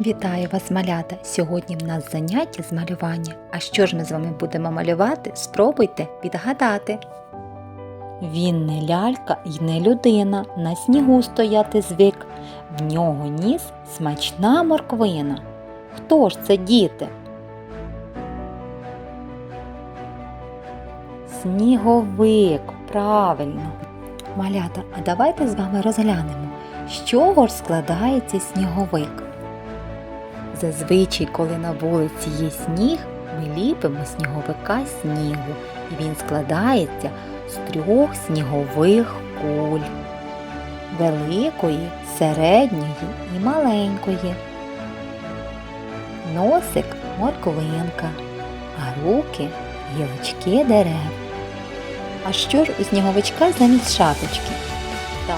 Вітаю вас, малята! Сьогодні в нас заняття з малювання. А що ж ми з вами будемо малювати? Спробуйте відгадати. Він не лялька і не людина, на снігу стояти звик. В нього ніс смачна морквина. Хто ж це діти? Сніговик, правильно. Малята, а давайте з вами розглянемо, з чого ж складається сніговик. Зазвичай, коли на вулиці є сніг, ми ліпимо сніговика снігу, і він складається з трьох снігових куль великої, середньої і маленької. Носик морквинка, а руки гілочки дерев. А що ж у сніговичка замість шапочки? Так,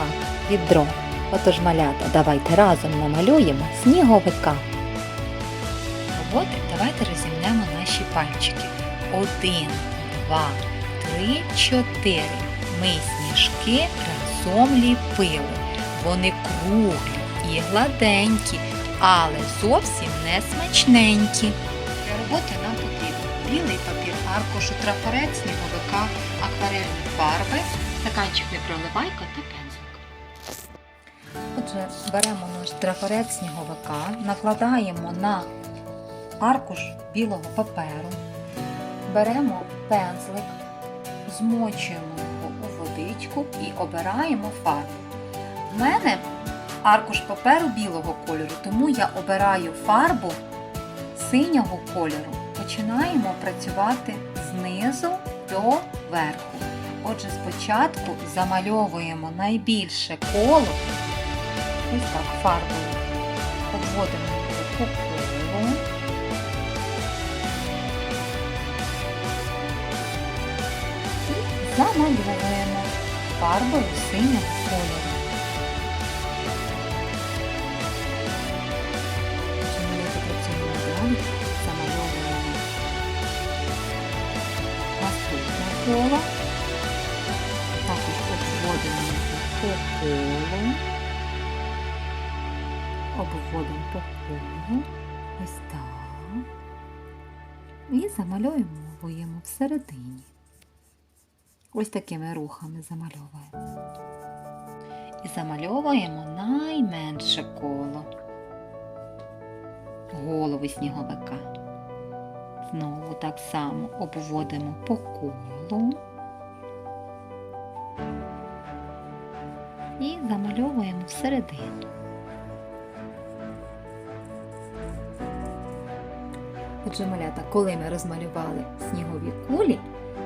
відро. Отож, малята, давайте разом намалюємо сніговика. Роботи давайте розімнемо наші пальчики. Один, два, три, чотири. Ми сніжки разом ліпили. Вони круглі і гладенькі, але зовсім не смачненькі. Для роботи нам потрібен білий папір аркушу, трафарет, сніговика, акварельні фарби, стаканчик непроливайка та пензлик. Отже, беремо наш трафарет сніговика, накладаємо на аркуш білого паперу, беремо пензлик, змочуємо його у водичку і обираємо фарбу. У мене аркуш паперу білого кольору, тому я обираю фарбу синього кольору. Починаємо працювати знизу до верху. Отже, спочатку замальовуємо найбільше коло, ось так фарбою, обводимо його замальовуємо фарбою синього кольору. Малювати працюємо далі, замальовуємо наступне коло. Також обводимо по колу. Обводимо по колу. Ось так. І замальовуємо всередині. Ось такими рухами замальовуємо. І замальовуємо найменше коло. Голови сніговика. Знову так само обводимо по колу. І замальовуємо всередину. Отже, малята, коли ми розмалювали снігові кулі,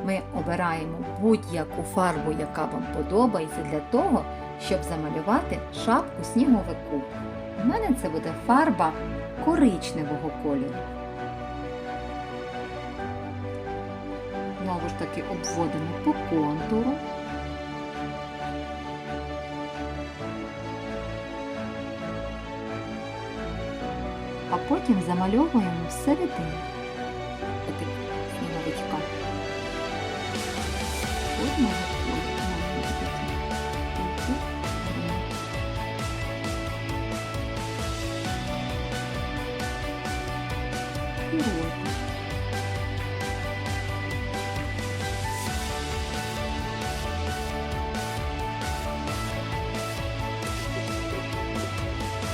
ми обираємо будь-яку фарбу, яка вам подобається, для того, щоб замалювати шапку сніговику. У мене це буде фарба коричневого кольору. Знову ж таки обводимо по контуру. А потім замальовуємо всередину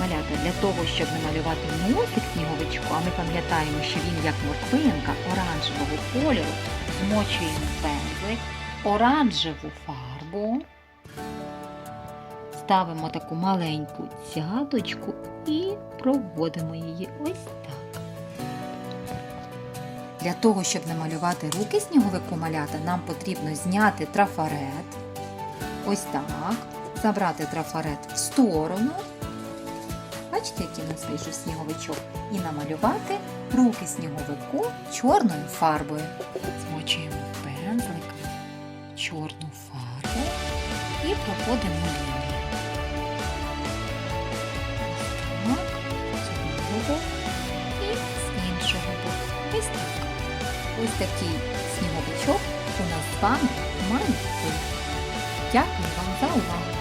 Малята, для того, щоб намалювати носик сніговичку, а ми пам'ятаємо, що він як морквинка оранжевого кольору, змочуємо пензлик, оранжеву фарбу, ставимо таку маленьку цяточку і проводимо її ось так. Для того, щоб намалювати руки сніговику малята, нам потрібно зняти трафарет. Ось так. Забрати трафарет в сторону. Бачите, який у нас вийшов сніговичок? І намалювати руки сніговику чорною фарбою. Змочуємо пензлик, чорну фарбу і проходимо лінію. Так, з одного і з іншого боку. Ось так. Ось такий сніговичок у нас з вами має бути. Дякую вам за увагу!